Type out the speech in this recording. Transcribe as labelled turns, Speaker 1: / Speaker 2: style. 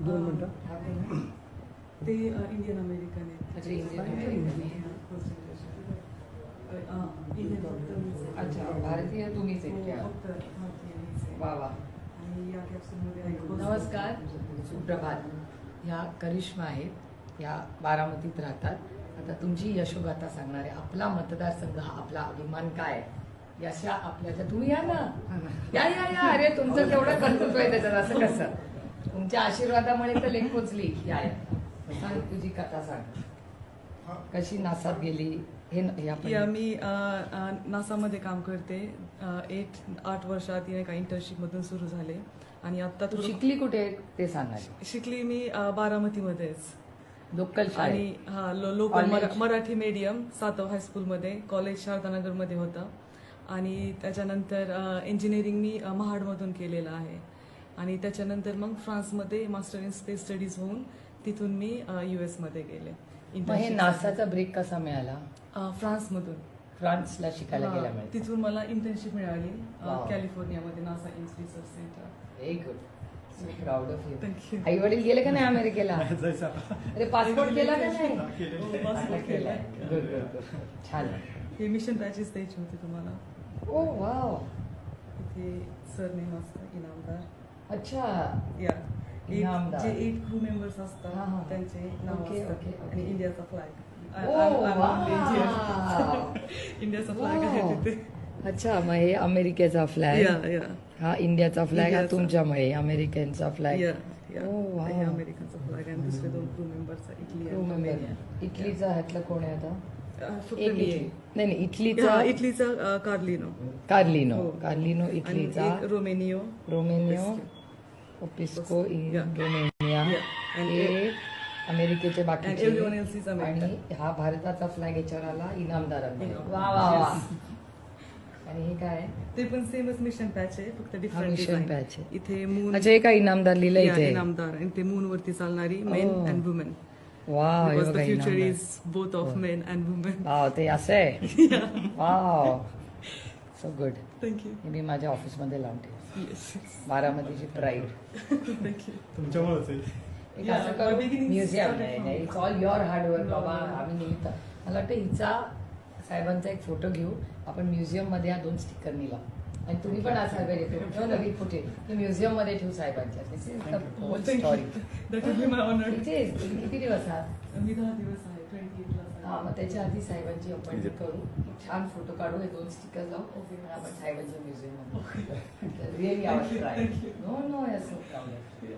Speaker 1: दोन मिनटं.
Speaker 2: ते इंडियन अमेरिकन आहेत.
Speaker 3: अच्छा.
Speaker 2: इंडियन
Speaker 3: भारतीय तुम्हीच
Speaker 2: हो.
Speaker 3: वा वा.
Speaker 2: या.
Speaker 3: नमस्कार. सुप्रभात. ह्या करिश्मा आहेत. ह्या बारामतीत राहतात. आता तुमची यशोगाथा सांगणार आहे. आपला मतदारसंघ हा आपला अभिमान काय? यशा आपल्याच्या तुम्ही या ना. या या या. अरे तुमचं तेवढं कर्तृत्व आहे त्याच्यात. असं कसं? तुमच्या आशीर्वादामुळे तर लेख पोचली. या या. सांग तुझी कथा सांग. कशी नासात गेली? हे
Speaker 2: या मी नासामध्ये काम करते. एक आठ वर्षात एका इंटर्नशिप मधून सुरू झाले. आणि आता
Speaker 3: तू शिकली कुठे? ते सांगणार
Speaker 2: शिकली मी बारामतीमध्येच.
Speaker 3: लोकल
Speaker 2: आणि हा लो- लोकल मराठी मीडियम सातव हायस्कूलमध्ये कॉलेज शारदानगरमध्ये होतं. आणि त्याच्यानंतर इंजिनिअरिंग मी महाडमधून केलेलं आहे. आणि त्याच्यानंतर मग फ्रान्समध्ये मास्टर इन स्पेस स्टडीज होऊन तिथून मी यू मध्ये गेले.
Speaker 3: मग हे नासाचा ब्रेक कसा मिळाला?
Speaker 2: फ्रान्समधून.
Speaker 3: फ्रान्सला शिकायला गेल्यामुळे.
Speaker 2: तिथून मला इंटर्नशिप मिळाली. कॅलिफोर्नियामध्ये NASA ins research centre
Speaker 3: very good so proud of you
Speaker 2: thank you
Speaker 3: आई वडील गेले का नाही अमेरिकेला? अरे पासपोर्ट केला का नाही?
Speaker 2: हो,
Speaker 3: छान.
Speaker 2: हे मिशन पॅचेस द्यायचे होते तुम्हाला.
Speaker 3: ओ वाव
Speaker 2: इथे सरनेम असतं इनामदार.
Speaker 3: अच्छा.
Speaker 2: या. जे एट क्रू मेंबर्स असतात. त्यांचे नाव असतात
Speaker 3: ओके, ओके.
Speaker 2: आणि इंडियाचा फ्लॅग इंडियाचा फ्लॅग आहे. तिथे.
Speaker 3: अच्छा मग हे अमेरिकेचा फ्लॅग
Speaker 2: या या
Speaker 3: हा इंडियाचा फ्लॅग हा. तुमच्यामुळे अमेरिकनचा फ्लॅग Oh,
Speaker 2: अमेरिकनचा फ्लॅग आणि दुसरे दोन क्रू मेंबर्स
Speaker 3: इटलीचा ह्यातला कोण आहे आता?
Speaker 2: आहे.
Speaker 3: नाही नाही इटलीचा
Speaker 2: इटलीचा कार्लिनो
Speaker 3: कार्लिनो. कार्लिनो इटलीचा.
Speaker 2: रोमेनियो.
Speaker 3: रोमेनियो. ओपिस्को इन. रोमेनिया हे अमेरिकेचे बाकीचे. आणि हा भारताचा फ्लॅग याच्यावर आला
Speaker 2: इनामदार.
Speaker 3: वा वा. आणि हे काय?
Speaker 2: ते पण सेमच मिशन पॅच आहे फक्त डिफरंट
Speaker 3: mission patch आहे.
Speaker 2: इथे मून
Speaker 3: हे काय इनामदार लिहिलं इथे
Speaker 2: इनामदार आणि ते मून वरती चालणारी मेन. अँड वुमेन
Speaker 3: वा
Speaker 2: बिकॉज द
Speaker 3: बघा
Speaker 2: future. Is both of men and women
Speaker 3: wow ते असं आहे wow so good
Speaker 2: thank you
Speaker 3: मी माझ्या ऑफिसमध्ये लावून ठेव
Speaker 2: येस
Speaker 3: बारामतीची प्राईड एक असं museum it's all your hard work बाबा. आम्ही निमित्त मला वाटतं हिचा साहेबांचा एक फोटो घेऊ. आपण म्युझियममध्ये हा दोन स्टिकर निला. आणि तुम्ही पण असा वेळ येतो ठेव नवीन कुठे की म्युझियममध्ये ठेवू साहेबांच्या. किती दिवस आहात
Speaker 2: मी दहा दिवस आहे. ट्वेंटी
Speaker 3: हा मग त्याच्या आधी साहेबांची अपॉइंटमेंट करू. छान फोटो काढू हे दोन स्टिकर लावू. आणि आपण साहेबांच्या म्युझियममध्ये really try no no problem